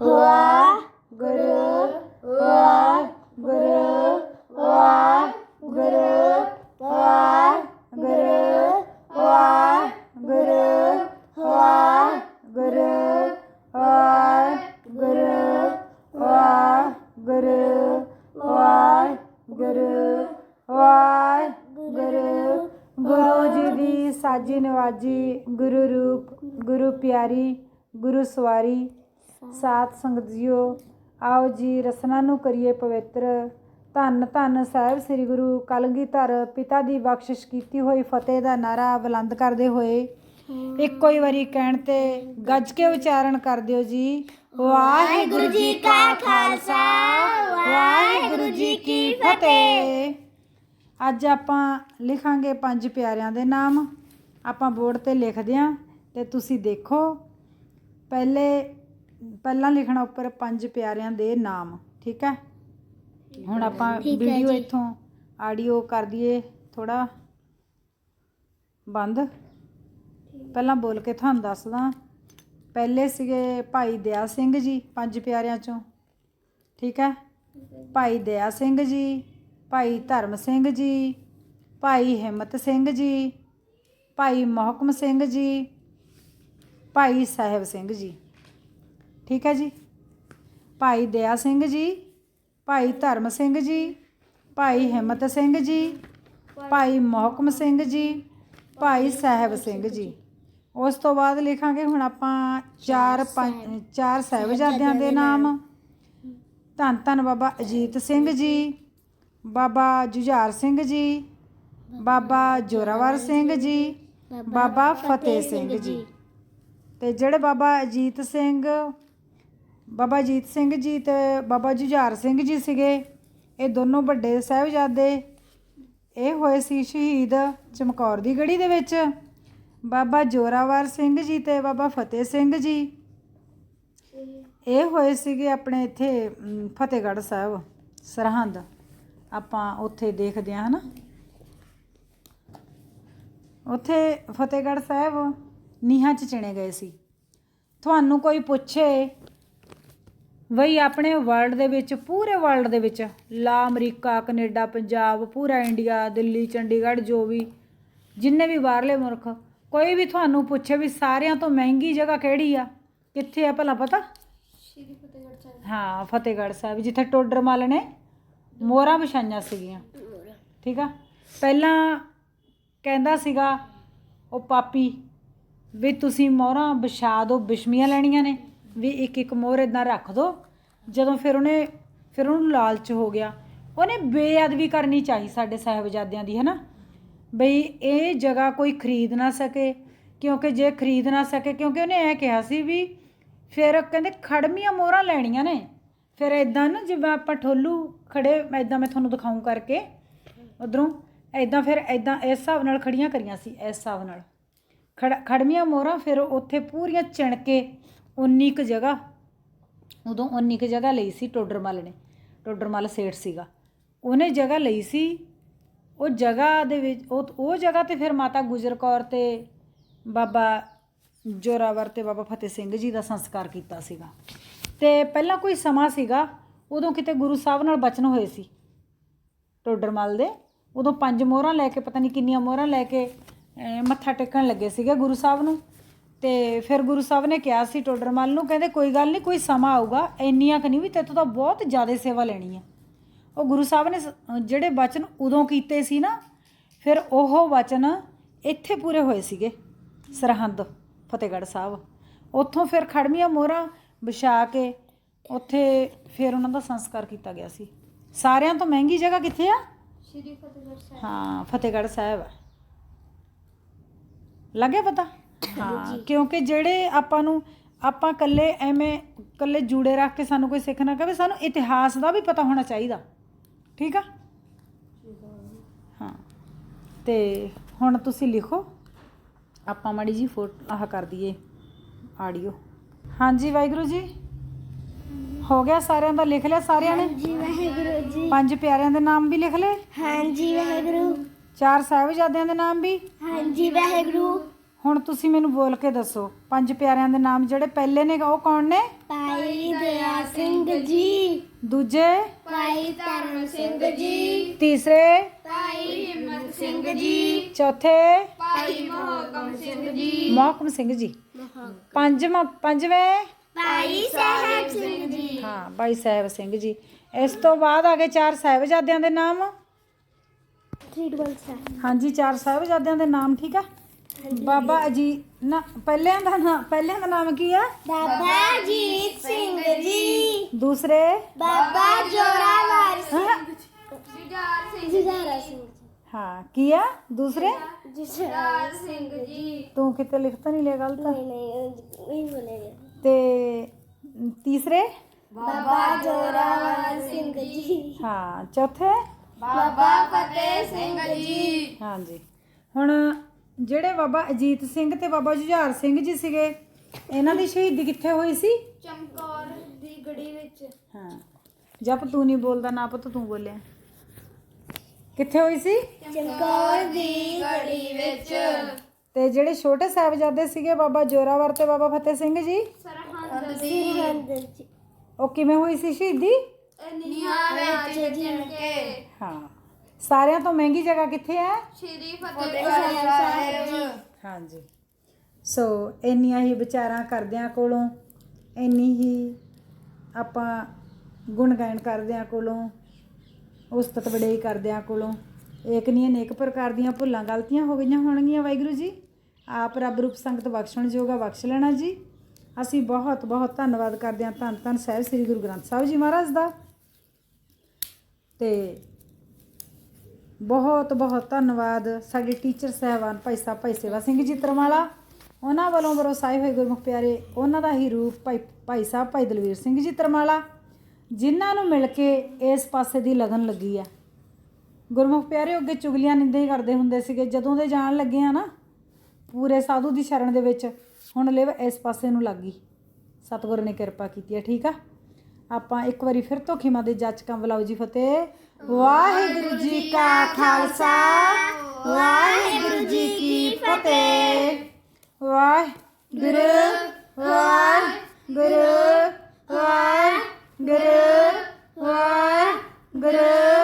ਵਾਹਿਗੁਰੂ ਵਾਹਿਗੁਰੂ ਵਾਹਿਗੁਰੂ ਵਾਹਿਗੁਰੂ ਵਾਹਿਗੁਰੂ ਵਾਹਿਗੁਰੂ ਵਾਹਿਗੁਰੂ ਵਾਹਿਗੁਰੂ ਵਾਹਿਗੁਰੂ ਵਾਹਿਗੁਰੂ ਗੁਰੂ ਜੀ ਦੀ ਸਾਜੀ ਨਵਾਜੀ ਗੁਰੂ ਰੂਪ, ਗੁਰੂ ਪਿਆਰੀ, ਗੁਰੂ ਸਵਾਰੀ ਸਾਥ ਸੰਗਤ ਜੀਓ, ਆਓ ਜੀ ਰਸਨਾ ਨੂੰ ਕਰੀਏ ਪਵਿੱਤਰ। ਧੰਨ ਧੰਨ ਸਾਹਿਬ ਸ੍ਰੀ ਗੁਰੂ ਕਲਗੀਧਰ ਪਿਤਾ ਦੀ ਬਖਸ਼ਿਸ਼ ਕੀਤੀ ਹੋਈ ਫਤਿਹ ਦਾ ਨਾਰਾ ਬੁਲੰਦ ਕਰਦੇ ਹੋਏ। ਇੱਕੋ ਹੀ ਵਾਰੀ ਕਹਿਣ ਤੇ ਗੱਜ ਕੇ ਉਚਾਰਨ ਕਰ ਦਿਓ ਜੀ। ਵਾਹਿਗੁਰੂ ਜੀ ਕਾ ਖਾਲਸਾ, ਵਾਹਿਗੁਰੂ ਜੀ ਕੀ ਫਤਿਹ। ਅੱਜ ਆਪਾਂ ਲਿਖਾਂਗੇ ਪੰਜ ਪਿਆਰਿਆਂ ਦੇ ਨਾਮ। ਆਪਾਂ ਬੋਰਡ ਤੇ ਲਿਖਦੇ ਆਂ ਤੇ ਤੁਸੀਂ ਦੇਖੋ। ਪਹਿਲੇ ਪਹਿਲਾਂ ਲਿਖਣਾ ਉੱਪਰ ਪੰਜ ਪਿਆਰਿਆਂ ਦੇ ਨਾਮ ਠੀਕ ਹੈ? ਹੁਣ ਆਪਾਂ ਵੀਡੀਓ ਇੱਥੋਂ ਆਡੀਓ ਕਰ ਦਈਏ ਥੋੜਾ ਬੰਦ। ਪਹਿਲਾਂ ਬੋਲ ਕੇ ਤੁਹਾਨੂੰ ਦੱਸਦਾ। ਪਹਿਲੇ ਸੀਗੇ ਭਾਈ ਦਇਆ ਸਿੰਘ ਜੀ ਪੰਜ ਪਿਆਰਿਆਂ ਚੋਂ ਠੀਕ ਹੈ? ਭਾਈ ਦਇਆ ਸਿੰਘ ਜੀ ਭਾਈ ਧਰਮ ਸਿੰਘ ਜੀ ਭਾਈ ਹਿੰਮਤ ਸਿੰਘ ਜੀ ਭਾਈ ਮੋਹਕਮ ਸਿੰਘ ਜੀ ਭਾਈ ਸਾਹਿਬ ਸਿੰਘ ਜੀ। ਠੀਕ ਹੈ ਜੀ। ਭਾਈ ਦਇਆ ਸਿੰਘ ਜੀ ਭਾਈ ਧਰਮ ਸਿੰਘ ਜੀ ਭਾਈ ਹਿੰਮਤ ਸਿੰਘ ਜੀ ਭਾਈ ਮੋਹਕਮ ਸਿੰਘ ਜੀ ਭਾਈ ਸਾਹਿਬ ਸਿੰਘ ਜੀ। ਉਸ ਤੋਂ ਬਾਅਦ ਲਿਖਾਂਗੇ ਹੁਣ ਆਪਾਂ ਚਾਰ ਪੰਜ ਚਾਰ ਸਾਹਿਬਜ਼ਾਦਿਆਂ ਦੇ ਨਾਮ। ਧੰਨ ਧੰਨ ਬਾਬਾ ਅਜੀਤ ਸਿੰਘ ਜੀ ਬਾਬਾ ਜੁਝਾਰ ਸਿੰਘ ਜੀ ਬਾਬਾ ਜੋਰਾਵਰ ਸਿੰਘ ਜੀ ਬਾਬਾ ਫਤਿਹ ਸਿੰਘ ਜੀ। ਤੇ ਜਿਹੜੇ ਬਾਬਾ ਅਜੀਤ ਸਿੰਘ ਬਾਬਾ ਅਜੀਤ ਸਿੰਘ ਜੀ ਤੇ ਬਾਬਾ ਜੁਝਾਰ ਸਿੰਘ ਜੀ ਸੀਗੇ। ਇਹ ਦੋਨੋਂ ਵੱਡੇ ਸਾਹਿਬਜ਼ਾਦੇ। ਇਹ ਹੋਏ ਸੀ ਸ਼ਹੀਦ ਚਮਕੌਰ ਦੀ ਗੜੀ ਦੇ ਵਿੱਚ। ਬਾਬਾ ਜੋਰਾਵਰ ਸਿੰਘ ਜੀ ਤੇ ਬਾਬਾ ਫਤਿਹ ਸਿੰਘ ਜੀ। ਇਹ ਹੋਏ ਸੀਗੇ ਆਪਣੇ ਇੱਥੇ ਫਤਿਹਗੜ੍ਹ ਸਾਹਿਬ, ਸਰਹੰਦ। ਆਪਾਂ ਉੱਥੇ ਦੇਖਦੇ ਹਾਂ, ਹਨਾ? ਉੱਥੇ ਫਤਿਹਗੜ੍ਹ ਸਾਹਿਬ ਨੀਹਾਂ 'ਚ ਚਿਣੇ ਗਏ ਸੀ। ਤੁਹਾਨੂੰ ਕੋਈ ਪੁੱਛੇ ਵਈ ਆਪਣੇ ਵਰਲਡ ਦੇ ਵਿੱਚ ਪੂਰੇ ਵਰਲਡ ਦੇ ਵਿੱਚ ਲਾ ਅਮਰੀਕਾ ਕੈਨੇਡਾ ਪੰਜਾਬ ਪੂਰਾ ਇੰਡੀਆ ਦਿੱਲੀ ਚੰਡੀਗੜ੍ਹ ਜੋ ਵੀ ਜਿੰਨੇ ਵੀ ਬਾਹਰਲੇ ਮੁਲਕ ਕੋਈ ਵੀ ਤੁਹਾਨੂੰ ਪੁੱਛੇ ਵੀ ਸਾਰਿਆਂ ਤੋਂ ਮਹਿੰਗੀ ਜਗ੍ਹਾ ਕਿਹੜੀ ਆ? ਕਿੱਥੇ ਆ ਭਲਾ ਪਤਾ? ਹਾਂ ਫਤਿਹਗੜ੍ਹ ਸਾਹਿਬ ਜਿੱਥੇ ਟੋਡਰ ਮੱਲ ਨੇ ਮੋਹਰਾਂ ਵਿਛਾਈਆਂ ਸੀਗੀਆਂ। ਠੀਕ ਆ? ਪਹਿਲਾਂ ਕਹਿੰਦਾ ਸੀਗਾ ਉਹ ਪਾਪੀ ਵੀ ਤੁਸੀਂ ਮੋਹਰਾਂ ਵਿਛਾ ਦਿਓ ਬਿਸ਼ਮੀਆਂ ਲੈਣੀਆਂ ਨੇ। ਵੀ ਇੱਕ ਇੱਕ ਮੋਹਰ ਇਦਾਂ ਰੱਖ ਦਿਓ ਜਦੋਂ ਫਿਰ ਉਹਨੇ, ਫਿਰ ਉਹਨੂੰ ਲਾਲਚ ਹੋ ਗਿਆ। ਉਹਨੇ ਬੇਅਦਬੀ ਕਰਨੀ ਚਾਹੀ ਸਾਡੇ ਸਾਹਿਬਜ਼ਾਦਿਆਂ ਦੀ, ਹਨਾ? ਬਈ ਇਹ ਜਗ੍ਹਾ ਕੋਈ ਖਰੀਦ ਨਾ ਸਕੇ, ਕਿਉਂਕਿ ਜੇ ਖਰੀਦ ਨਾ ਸਕੇ, ਕਿਉਂਕਿ ਉਹਨੇ ਇਹ ਕਿਹਾ ਸੀ ਵੀ ਫਿਰ ਕਹਿੰਦੇ ਖੜਮੀਆਂ ਮੋਹਰਾਂ ਲੈਣੀਆਂ ਨੇ। ਫਿਰ ਇਦਾਂ ਨਾ ਜਿਵੇਂ ਆਪਾਂ ਠੋਲੂ ਖੜੇ ਇਦਾਂ ਮੈਂ ਤੁਹਾਨੂੰ ਦਿਖਾਉਂ ਕਰਕੇ। ਉਧਰੋਂ ਇਦਾਂ ਫਿਰ ਇਦਾਂ ਇਸ ਹਿਸਾਬ ਨਾਲ ਖੜੀਆਂ ਕਰੀਆਂ ਸੀ, ਇਸ ਹਿਸਾਬ ਨਾਲ। ਖੜ, ਖੜਮੀਆਂ ਮੋਹਰਾਂ ਫਿਰ ਉੱਥੇ ਪੂਰੀਆਂ ਚਿਣ ਕੇ ਉਨੀ ਕੁ ਜਗ੍ਹਾ, ਉਦੋਂ ਉਨੀ ਕੁ ਜਗ੍ਹਾ ਲਈ ਸੀ ਟੋਡਰਮਲ ਨੇ, ਟੋਡਰਮਲ ਸੇਠ ਸੀਗਾ। ਉਹਨੇ ਜਗ੍ਹਾ ਲਈ ਸੀ, ਉਹ ਜਗ੍ਹਾ ਦੇ ਵਿੱਚ, ਉਹ ਉਹ ਜਗ੍ਹਾ ਤੇ ਫਿਰ ਮਾਤਾ ਗੁਜਰ ਕੌਰ ਤੇ ਬਾਬਾ ਜੋਰਾਵਰ ਤੇ ਬਾਬਾ ਫਤਿਹ ਸਿੰਘ ਜੀ ਦਾ ਸੰਸਕਾਰ ਕੀਤਾ ਸੀਗਾ। ਤੇ ਪਹਿਲਾਂ ਕੋਈ ਸਮਾਂ ਸੀਗਾ, ਉਦੋਂ ਕਿਤੇ ਗੁਰੂ ਸਾਹਿਬ ਨਾਲ ਬਚਨ ਹੋਏ ਸੀ ਟੋਡਰਮਲ ਦੇ। ਉਦੋਂ ਪੰਜ ਮੋਹਰਾਂ ਲੈ ਕੇ, ਪਤਾ ਨਹੀਂ ਕਿੰਨੀਆਂ ਮੋਹਰਾਂ ਲੈ ਕੇ ਮੱਥਾ ਟੇਕਣ ਲੱਗੇ ਸੀਗੇ ਗੁਰੂ ਸਾਹਿਬ ਨੂੰ। ਤੇ ਫਿਰ ਗੁਰੂ ਸਾਹਿਬ ਨੇ ਕਿਹਾ ਸੀ ਟੋਡਰਮਲ ਨੂੰ ਕਹਿੰਦੇ ਕੋਈ ਗੱਲ ਨਹੀਂ ਕੋਈ ਸਮਾਂ ਆਊਗਾ ਇੰਨੀਆਂ ਕੁ ਨਹੀਂ ਵੀ ਤੇਤੋਂ ਤਾਂ ਬਹੁਤ ਜ਼ਿਆਦਾ ਸੇਵਾ ਲੈਣੀ ਆ। ਉਹ ਗੁਰੂ ਸਾਹਿਬ ਨੇ ਜਿਹੜੇ ਬਚਨ ਉਦੋਂ ਕੀਤੇ ਸੀ ਨਾ ਫਿਰ ਉਹ ਵਚਨ ਇੱਥੇ ਪੂਰੇ ਹੋਏ ਸੀਗੇ ਸਰਹੰਦ ਫਤਿਹਗੜ੍ਹ ਸਾਹਿਬ। ਉੱਥੋਂ ਫਿਰ ਖੜਮੀਆਂ ਮੋਹਰਾਂ ਵਿਛਾ ਕੇ ਉੱਥੇ ਫਿਰ ਉਹਨਾਂ ਦਾ ਸੰਸਕਾਰ ਕੀਤਾ ਗਿਆ ਸੀ। ਸਾਰਿਆਂ ਤੋਂ ਮਹਿੰਗੀ ਜਗ੍ਹਾ ਕਿੱਥੇ ਆ? ਸ਼੍ਰੀ ਫਤਿਹਗੜ੍ਹ ਸਾਹਿਬ। ਹਾਂ ਫਤਿਹਗੜ੍ਹ ਸਾਹਿਬ ਹੈ ਲੱਗਿਆ ਪਤਾ? ਹਾਂ। ਕਿਉਂਕਿ ਜਿਹੜੇ ਆਪਾਂ ਨੂੰ ਆਪਾਂ ਕੱਲੇ ਐਵੇਂ ਕੱਲੇ ਜੂੜੇ ਰੱਖ ਕੇ ਸਾਨੂੰ ਕੋਈ ਸਿੱਖ ਨਾ ਕਵੇ ਸਾਨੂੰ ਇਤਿਹਾਸ ਦਾ ਵੀ ਪਤਾ ਹੋਣਾ ਚਾਹੀਦਾ। ਠੀਕ ਆ? ਹਾਂ। ਤੇ ਹੁਣ ਤੁਸੀਂ ਲਿਖੋ। ਆਪਾਂ ਮਾੜੀ ਜੀ ਫੋਟੋ ਆਹ ਕਰ ਦਈਏ ਆਡੀਓ ਹਾਂਜੀ ਵਾਹਿਗੁਰੂ ਜੀ। ਹੋ ਗਿਆ ਸਾਰਿਆਂ ਦਾ ਲਿਖ ਲਿਆ ਸਾਰਿਆਂ ਨੇ? ਜੀ ਵਾਹਿਗੁਰੂ ਜੀ। ਪੰਜ ਪਿਆਰਿਆਂ ਦੇ ਨਾਮ ਵੀ ਲਿਖ ਲਏ? ਹਾਂਜੀ ਵਾਹਿਗੁਰੂ। ਚਾਰ ਸਾਹਿਬਜ਼ਾਦਿਆਂ ਦੇ ਨਾਮ ਵੀ? ਹਾਂਜੀ ਵਾਹਿਗੁਰੂ। ਹੁਣ ਤੁਸੀਂ ਮੈਨੂੰ ਬੋਲ ਕੇ ਦੱਸੋ ਪੰਜ ਪਿਆਰਿਆਂ ਦੇ ਨਾਮ ਜਿਹੜੇ ਪਹਿਲੇ ਨੇ ਉਹ ਕੌਣ ਨੇ? ਭਾਈ ਦੇ ਜੀ। ਦੂਜੇ? ਭਾਈ ਧਰਮ ਸਿੰਘ ਜੀ। ਤੀਸਰੇ? ਭਾਈ ਹਿੰਮਤ ਸਿੰਘ ਜੀ। ਚੌਥੇ? ਭਾਈ ਮੋਹਕਮ ਸਿੰਘ ਜੀ। ਮੋਹਕਮ ਸਿੰਘ ਜੀ। ਪੰਜਵਾਂ ਪੰਜਵੇਂ? ਭਾਈ ਸਾਹਿਬ ਸਿੰਘ ਜੀ। ਹਾਂ ਬਾਈ ਸਾਹਿਬ ਸਿੰਘ ਜੀ। ਇਸ ਤੋਂ ਬਾਅਦ ਆ ਗਏ ਚਾਰ ਸਾਹਿਬਜ਼ਾਦਿਆਂ ਦੇ ਨਾਮ। ਹਾਂਜੀ ਚਾਰ ਸਾਹਿਬਜ਼ਾਦਿਆਂ ਦੇ ਨਾਮ ਠੀਕ ਆ? ਬਾਬਾ ਅਜੀ ਨਾ ਪਹਿਲਿਆਂ ਦਾ ਨਾਮ ਪਹਿਲਿਆਂ ਦਾ ਨਾਮ ਕੀ ਆ? ਬਾਬਾ ਜੀਤ ਸਿੰਘ ਜੀ। ਦੂਸਰੇ? ਬਾਬਾ ਜੋਰਾਵਰ ਹਾਂ, ਸਿੰਘ ਜੁਝਾਰ ਸਿੰਘ ਹਾਂ ਕੀ ਆ? ਦੂਸਰੇ? ਜੁਝਾਰ ਸਿੰਘ ਜੀ। ਤੂੰ ਕਿਤੇ ਲਿਖਤਾ ਨਹੀਂ ਲਿਆ ਗਲਤ ਨਹੀਂ ਨਹੀਂ ਨਹੀਂ ਬੋਲੇਗਾ ਤੇ ਤੀਸਰੇ? ਬਾਬਾ ਜੋਰਾਵਰ ਸਿੰਘ ਜੀ। ਹਾਂ ਚੌਥੇ? ਬਾਬਾ ਫਤਿਹ ਸਿੰਘ ਜੀ। ਹਾਂਜੀ। ਹੁਣ ਜਿਹੜੇ ਬਾਬਾ ਅਜੀਤ ਸਿੰਘ ਤੇ ਬਾਬਾ ਜੁਝਾਰ ਸਿੰਘ ਜੀ ਸੀਗੇ ਇਹਨਾਂ ਦੀ ਸ਼ਹੀਦੀ ਕਿੱਥੇ ਹੋਈ ਸੀ? ਚਮਕੌਰ ਦੀ ਗੜੀ ਵਿੱਚ। ਹਾਂ। ਜਪ ਤੂੰ ਨਹੀਂ ਬੋਲਦਾ ਨਾ ਪੁੱਤ ਤੂੰ ਬੋਲਿਆ। ਕਿੱਥੇ ਹੋਈ ਸੀ? ਚਮਕੌਰ ਦੀ ਗੜੀ ਵਿੱਚ। ਤੇ ਜਿਹੜੇ ਛੋਟੇ ਸਾਹਿਬਜ਼ਾਦੇ ਸੀਗੇ ਬਾਬਾ ਜੋਰਾਵਰ ਤੇ ਬਾਬਾ ਫਤਿਹ ਸਿੰਘ ਜੀ? ਸਰਹੰਦ ਜੀ। ਉਹ ਕਿਵੇਂ ਹੋਈ ਸੀ ਸ਼ਹੀਦੀ? ਨੀਹਾਂ ਵਿੱਚ ਕੇ ਹਾਂ। ਸਾਰਿਆਂ ਤੋਂ ਮਹਿੰਗੀ ਜਗ੍ਹਾ ਕਿੱਥੇ ਹੈ? ਸ਼੍ਰੀ ਫਤਿਹਗੜ੍ਹ ਸਾਹਿਬ। ਹਾਂਜੀ। ਸੋ ਇੰਨੀਆਂ ਹੀ ਵਿਚਾਰਾਂ ਕਰਦਿਆਂ ਕੋਲੋਂ ਇੰਨੀ ਹੀ ਆਪਾਂ ਗੁਣ ਗਾਇਨ ਕਰਦਿਆਂ ਕੋਲੋਂ ਉਸਤਤ ਵਡਿਆਈ ਕਰਦਿਆਂ ਕੋਲੋਂ ਏਕ ਨਹੀਂ ਅਨੇਕ ਪ੍ਰਕਾਰ ਦੀਆਂ ਭੁੱਲਾਂ ਗਲਤੀਆਂ ਹੋ ਗਈਆਂ ਹੋਣਗੀਆਂ ਵਾਹਿਗੁਰੂ ਜੀ। ਆਪ ਰੱਬ ਰੂਪ ਸੰਗਤ ਬਖਸ਼ਣ ਜੋਗਾ ਬਖਸ਼ ਲੈਣਾ ਜੀ। ਅਸੀਂ ਬਹੁਤ ਬਹੁਤ ਧੰਨਵਾਦ ਕਰਦੇ ਹਾਂ ਧੰਨ ਧੰਨ ਸਾਹਿਬ ਸ੍ਰੀ ਗੁਰੂ ਗ੍ਰੰਥ ਸਾਹਿਬ ਜੀ ਮਹਾਰਾਜ ਦਾ। ਤੇ ਬਹੁਤ ਬਹੁਤ ਧੰਨਵਾਦ ਸਾਡੇ ਟੀਚਰ ਸਹਿਬਾਨ ਭਾਈ ਸਾਹਿਬ, ਭਾਈ ਸੇਵਾ ਸਿੰਘ ਜੀ ਤਰਮਾਲਾ। ਉਹਨਾਂ ਵੱਲੋਂ ਬਰੋਸਾਏ ਹੋਏ ਗੁਰਮੁਖ ਪਿਆਰੇ, ਉਹਨਾਂ ਦਾ ਹੀ ਰੂਪ ਭਾਈ ਭਾਈ ਸਾਹਿਬ, ਭਾਈ ਦਲਵੀਰ ਸਿੰਘ ਜੀ ਤਰਮਾਲਾ, ਜਿਨ੍ਹਾਂ ਨੂੰ ਮਿਲ ਕੇ ਇਸ ਪਾਸੇ ਦੀ ਲਗਨ ਲੱਗੀ ਆ। ਗੁਰਮੁਖ ਪਿਆਰੇ, ਅੱਗੇ ਚੁਗਲੀਆਂ ਨਿੰਦੇ ਹੀ ਕਰਦੇ ਹੁੰਦੇ ਸੀਗੇ। ਜਦੋਂ ਦੇ ਜਾਣ ਲੱਗੇ ਆ ਨਾ, ਪੂਰੇ ਸਾਧੂ ਦੀ ਸ਼ਰਨ ਦੇ ਵਿੱਚ ਹੁਣ ਲਿਵ ਇਸ ਪਾਸੇ ਨੂੰ ਲੱਗ ਗਈ। ਸਤਿਗੁਰ ਨੇ ਕਿਰਪਾ ਕੀਤੀ ਹੈ ਠੀਕ ਆ? ਆਪਾਂ ਇੱਕ ਵਾਰੀ ਫਿਰ ਤੋਂ ਖਿਮਾ ਦੇ ਜਾਚਕਾਂ ਬੁਲਾਓ ਜੀ ਫਤਿਹ। ਵਾਹਿਗੁਰੂ ਜੀ ਕਾ ਖਾਲਸਾ, ਵਾਹਿਗੁਰੂ ਜੀ ਕੀ ਫਤਿਹ। ਵਾਹਿਗੁਰੂ ਵਾਹਿਗੁਰੂ ਵਾਹਿਗੁਰੂ ਵਾਹਿਗੁਰੂ।